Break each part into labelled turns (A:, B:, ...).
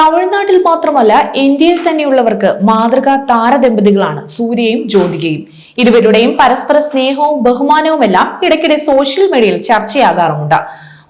A: തമിഴ്നാട്ടിൽ മാത്രമല്ല ഇന്ത്യയിൽ തന്നെയുള്ളവർക്ക് മാതൃകാ താരദമ്പതികളാണ് സൂര്യയും ജ്യോതികയും. ഇരുവരുടെയും പരസ്പര സ്നേഹവും ബഹുമാനവും എല്ലാം ഇടയ്ക്കിടെ സോഷ്യൽ മീഡിയയിൽ ചർച്ചയാകാറുമുണ്ട്.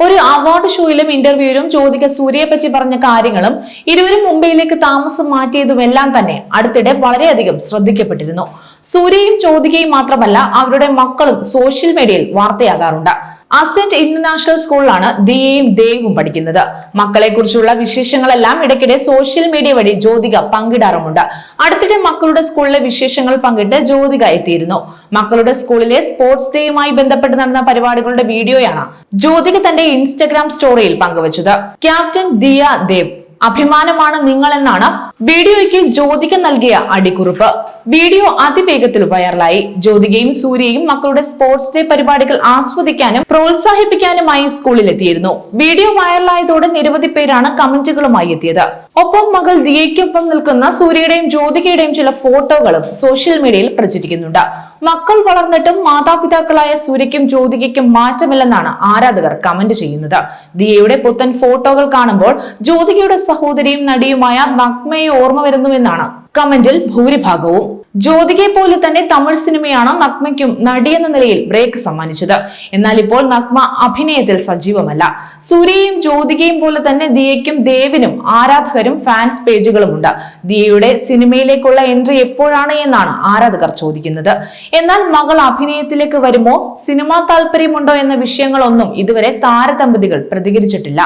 A: ഒരു അവാർഡ് ഷോയിലും ഇന്റർവ്യൂവിലും ജ്യോതിക സൂര്യയെ പറ്റി പറഞ്ഞ കാര്യങ്ങളും ഇരുവരും മുംബൈയിലേക്ക് താമസം മാറ്റിയതുമെല്ലാം തന്നെ അടുത്തിടെ വളരെയധികം ശ്രദ്ധിക്കപ്പെട്ടിരുന്നു. സൂര്യയും ജ്യോതികയും മാത്രമല്ല അവരുടെ മക്കളും സോഷ്യൽ മീഡിയയിൽ വാർത്തയാകാറുണ്ട്. അസെന്റ് ഇന്റർനാഷണൽ സ്കൂളിലാണ് ദിയയും ദേവും പഠിക്കുന്നത്. മക്കളെ കുറിച്ചുള്ള വിശേഷങ്ങളെല്ലാം ഇടയ്ക്കിടെ സോഷ്യൽ മീഡിയ വഴി ജ്യോതിക പങ്കിടാറുമുണ്ട്. അടുത്തിടെ മക്കളുടെ സ്കൂളിലെ വിശേഷങ്ങൾ പങ്കിട്ട് ജ്യോതിക എത്തിയിരുന്നു. മക്കളുടെ സ്കൂളിലെ സ്പോർട്സ് ഡേയുമായി ബന്ധപ്പെട്ട് നടന്ന പരിപാടികളുടെ വീഡിയോയാണ് ജ്യോതിക തന്റെ ഇൻസ്റ്റഗ്രാം സ്റ്റോറിയിൽ പങ്കുവച്ചത്. ക്യാപ്റ്റൻ ദിയ ദേവ് അഭിമാനമാണ് നിങ്ങൾ എന്നാണ് വീഡിയോയ്ക്ക് ജ്യോതിക നൽകിയ അടിക്കുറിപ്പ്. വീഡിയോ അതിവേഗത്തിൽ വൈറലായി. ജ്യോതികയും സൂര്യയും മക്കളുടെ സ്പോർട്സ് ഡേ പരിപാടികൾ ആസ്വദിക്കാനും പ്രോത്സാഹിപ്പിക്കാനുമായി സ്കൂളിലെത്തിയിരുന്നു. വീഡിയോ വൈറലായതോടെ നിരവധി പേരാണ് കമന്റുകളുമായി എത്തിയത്. ഒപ്പം മകൾ ദിയയ്ക്കൊപ്പം നിൽക്കുന്ന സൂര്യയുടെയും ജ്യോതികയുടെയും ചില ഫോട്ടോകളും സോഷ്യൽ മീഡിയയിൽ പ്രചരിക്കുന്നുണ്ട്. മക്കൾ വളർന്നിട്ടും മാതാപിതാക്കളായ സൂര്യയ്ക്കും ജ്യോതികയ്ക്കും മാറ്റമില്ലെന്നാണ് ആരാധകർ കമന്റ് ചെയ്യുന്നത്. ദിയയുടെ പുത്തൻ ഫോട്ടോകൾ കാണുമ്പോൾ ജ്യോതികയുടെ സഹോദരിയും നടിയുമായ നഗ്മയെ ഓർമ്മ വരുന്നുവെന്നാണ് കമന്റിൽ ഭൂരിഭാഗവും. ജ്യോതികയെ പോലെ തന്നെ തമിഴ് സിനിമയാണ് നഗ്മയ്ക്കും നടിയെന്ന നിലയിൽ ബ്രേക്ക് സമ്മാനിച്ചത്. എന്നാൽ ഇപ്പോൾ നഗ്മ അഭിനയത്തിൽ സജീവമല്ല. സൂര്യയും ജ്യോതികയും പോലെ തന്നെ ദിയയ്ക്കും ദേവിനും ആരാധകരും ഫാൻസ് പേജുകളുമുണ്ട് ദിയയുടെ സിനിമയിലേക്കുള്ള എൻട്രി എപ്പോഴാണ് എന്നാണ് ആരാധകർ ചോദിക്കുന്നത്. എന്നാൽ മകൾ അഭിനയത്തിലേക്ക് വരുമോ? സിനിമാ താല്പര്യമുണ്ടോ എന്ന വിഷയങ്ങളൊന്നും ഇതുവരെ താരദമ്പതികൾ പ്രതികരിച്ചിട്ടില്ല.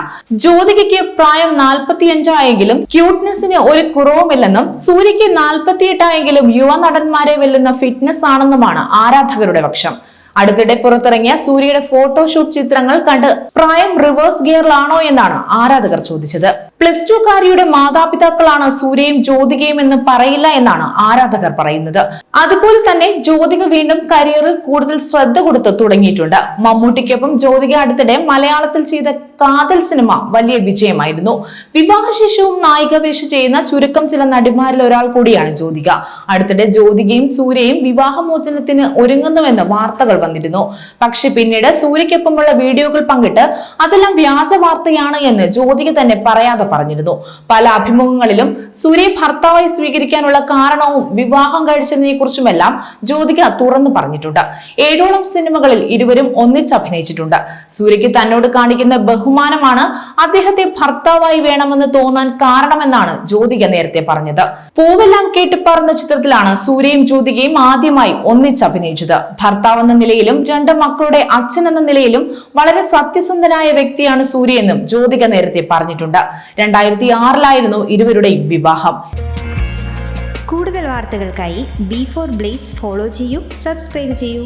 A: ജ്യോതികയ്ക്ക് പ്രായം നാൽപ്പത്തിയഞ്ചായെങ്കിലും ക്യൂട്ട്നെസ്സിന് ഒരു കുറവുമില്ലെന്നും സൂര്യയ്ക്ക് നാൽപ്പത്തിയെട്ടായെങ്കിലും യുവനടന്മാരെ വെല്ലുന്ന ഫിറ്റ്നസ് ആണെന്നുമാണ് ആരാധകരുടെ പക്ഷം. അടുത്തിടെ പുറത്തിറങ്ങിയ സൂര്യയുടെ ഫോട്ടോഷൂട്ട് ചിത്രങ്ങൾ കണ്ട് പ്രായം റിവേഴ്സ് ഗിയറിലാണോ എന്നാണ് ആരാധകർ ചോദിച്ചത്. പ്ലസ് ടു കാരിയുടെ മാതാപിതാക്കളാണ് സൂര്യയും ജ്യോതികയും എന്ന് പറയില്ല എന്നാണ് ആരാധകർ പറയുന്നത്. അതുപോലെ തന്നെ ജ്യോതിക വീണ്ടും കരിയറിൽ കൂടുതൽ ശ്രദ്ധ കൊടുത്ത് തുടങ്ങിയിട്ടുണ്ട്. മമ്മൂട്ടിക്കൊപ്പം ജ്യോതിക അടുത്തിടെ മലയാളത്തിൽ ചെയ്ത കാതൽ സിനിമ വലിയ വിജയമായിരുന്നു. വിവാഹ ശിശുവും നായിക വേഷ ചെയ്യുന്ന ചുരുക്കം ചില നടിമാരിൽ ഒരാൾ കൂടിയാണ് ജ്യോതിക. അടുത്തിടെ ജ്യോതികയും സൂര്യയും വിവാഹമോചനത്തിന് ഒരുങ്ങുന്നുവെന്ന് വാർത്തകൾ വന്നിരുന്നു. പക്ഷെ പിന്നീട് സൂര്യക്കൊപ്പമുള്ള വീഡിയോകൾ പങ്കിട്ട് അതെല്ലാം വ്യാജ വാർത്തയാണ് എന്ന് ജ്യോതിക തന്നെ പറയാതെ പറഞ്ഞിരുന്നു. പല അഭിമുഖങ്ങളിലും സൂര്യ ഭർത്താവായി സ്വീകരിക്കാനുള്ള കാരണവും വിവാഹം കഴിച്ചതിനെ കുറിച്ചുമെല്ലാം ജ്യോതിക തുറന്നു പറഞ്ഞിട്ടുണ്ട്. ഏഴോളം സിനിമകളിൽ ഇരുവരും ഒന്നിച്ച് അഭിനയിച്ചിട്ടുണ്ട്. സൂര്യയ്ക്ക് തന്നോട് കാണിക്കുന്ന ബഹുമാനമാണ് അദ്ദേഹത്തെ ഭർത്താവായി വേണമെന്ന് തോന്നാൻ കാരണമെന്നാണ് ജ്യോതിക നേരത്തെ പറഞ്ഞത്. പൂവെല്ലാം കേട്ട് പറഞ്ഞ ചിത്രത്തിലാണ് സൂര്യയും ജ്യോതികയും ആദ്യമായി ഒന്നിച്ച് അഭിനയിച്ചത്. ഭർത്താവ് എന്ന നിലയിലും രണ്ട് മക്കളുടെ അച്ഛൻ എന്ന നിലയിലും വളരെ സത്യസന്ധനായ വ്യക്തിയാണ് സൂര്യയെന്നും ജ്യോതിക നേരത്തെ പറഞ്ഞിട്ടുണ്ട്. രണ്ടായിരത്തി ആറിലായിരുന്നു ഇരുവരുടെയും വിവാഹം.
B: കൂടുതൽ വാർത്തകൾക്കായി ബി ഫോർ ബ്ലേസ് ഫോളോ ചെയ്യൂ സബ്സ്ക്രൈബ് ചെയ്യൂ.